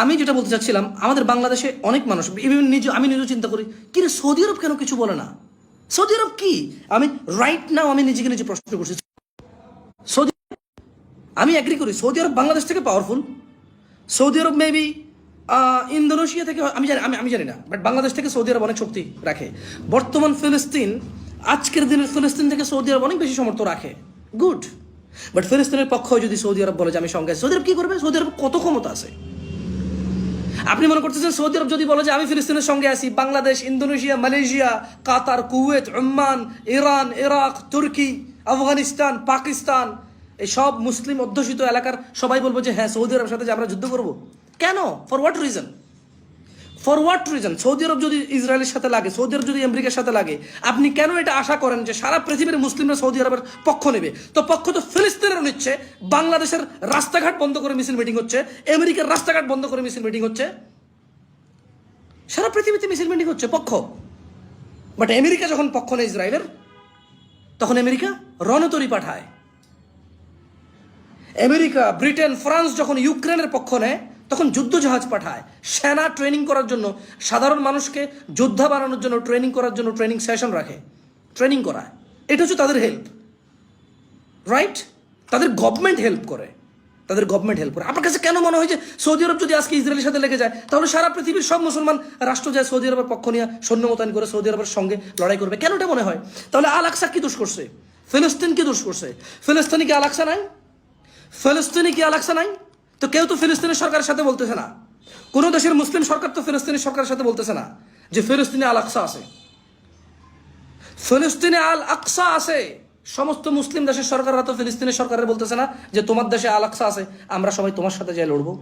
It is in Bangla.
আমি যেটা বলতে চাচ্ছিলাম, আমাদের বাংলাদেশে অনেক মানুষ নিজে, আমি নিজেও চিন্তা করি, কি রে, সৌদি আরব কেন কিছু বলে না? সৌদি আরব কি? আমি রাইট নাও আমি নিজেকে নিজে প্রশ্ন করছি। সৌদি আমি অ্যাগ্রি করি, সৌদি আরব বাংলাদেশ থেকে পাওয়ারফুল সৌদি আরব মেবি ইন্দোনেশিয়া থেকে, আমি জানি, আমি আমি জানি না বাট বাংলাদেশ থেকে সৌদি আরব অনেক শক্তি রাখে। বর্তমান ফিলিস্তিন, আজকের দিনের ফিলিস্তিন থেকে সৌদি আরব অনেক বেশি সমর্থ রাখে। গুড বাট ফিলিস্তিনের পক্ষ যদি সৌদি আরব বলে যে আমি সঙ্গে সৌদি আরব কি করবে? সৌদি আরব কত ক্ষমতা আছে? আপনি মনে করতেছেন সৌদি আরব যদি বলে যে আমি ফিলিস্তিনের সঙ্গে আছি, Bangladesh, Indonesia, Malaysia, Qatar, Kuwait, Oman, Iran, Iraq, তুর্কি, আফগানিস্তান, পাকিস্তান, এই সব মুসলিম অধ্যুষিত এলাকার সবাই বলব যে হ্যাঁ সৌদি আরবের সাথে যে আমরা যুদ্ধ করব। কেন? For what reason for what reason Saudi আরব যদি ইসরায়েলের সাথে লাগে, সৌদি আরব যদি আমেরিকার সাথে লাগে, আপনি কেন এটা আশা করেন যে সারা পৃথিবীর মুসলিমরা সৌদি আরবের পক্ষ নেবে? তো পক্ষ তো ফিলিস্তিনের নিচ্ছে, বাংলাদেশের রাস্তাঘাট বন্ধ করে মিছিল মিটিং হচ্ছে, আমেরিকার রাস্তাঘাট বন্ধ করে মিছিল মিটিং হচ্ছে। সারা পৃথিবীতে মিছিল মিটিং হচ্ছে, পক্ষ। বাট আমেরিকা যখন পক্ষ নেয় ইসরায়েলের, তখন আমেরিকা রণতরী পাঠায়। আমেরিকা, ব্রিটেন, ফ্রান্স যখন ইউক্রেনের পক্ষ নেয় তখন যুদ্ধ জাহাজ পাঠায়। সেনা ট্রেনিং করার জন্য, সাধারণ মানুষকে যোদ্ধা বানানোর জন্য ট্রেনিং করার জন্য ট্রেনিং সেশন রাখে। ট্রেনিং করায়। এটা হচ্ছে তাদের হেল্প রাইট তাদের গভর্নমেন্ট হেল্প করে। তাদের গভর্নমেন্ট হেল্প করে। আপনার কাছে কেন মনে হয় যে সৌদি আরব যদি আজকে ইসরায়েলের সাথে লেগে যায়, তাহলে সারা পৃথিবীর সব মুসলমান রাষ্ট্র যায় সৌদি আরবের পক্ষ নিয়ে সৈন্য মোতায়েন করে সৌদি আরবের সঙ্গে লড়াই করবে। কেন এটা মনে হয়? তাহলে আল আকসা কি দোষ করছে? ফিলিস্তিন কি দোষ করছে? ফিলিস্তিনি কি আল আকসা নাই? ফিলিস্তিনি কি আল আকসা নাই? তো কেউ তো ফিলিস্তিনের সরকারের সাথে বলতেছে না। কোন দেশের মুসলিম সরকার তো ফিলিস্তিনের সরকারের সাথে বলতেছে না যে ফিলিস্তিনে আল আকসা আছে। ফিলিস্তিনে আল আকসা আছে। সমস্ত মুসলিম দেশের সরকাররা তো ফিলিস্তিনের সরকারের বলতেছে না যে তোমার দেশে আল আকসা আছে, আমরা সবাই তোমার সাথে যাই লড়বো।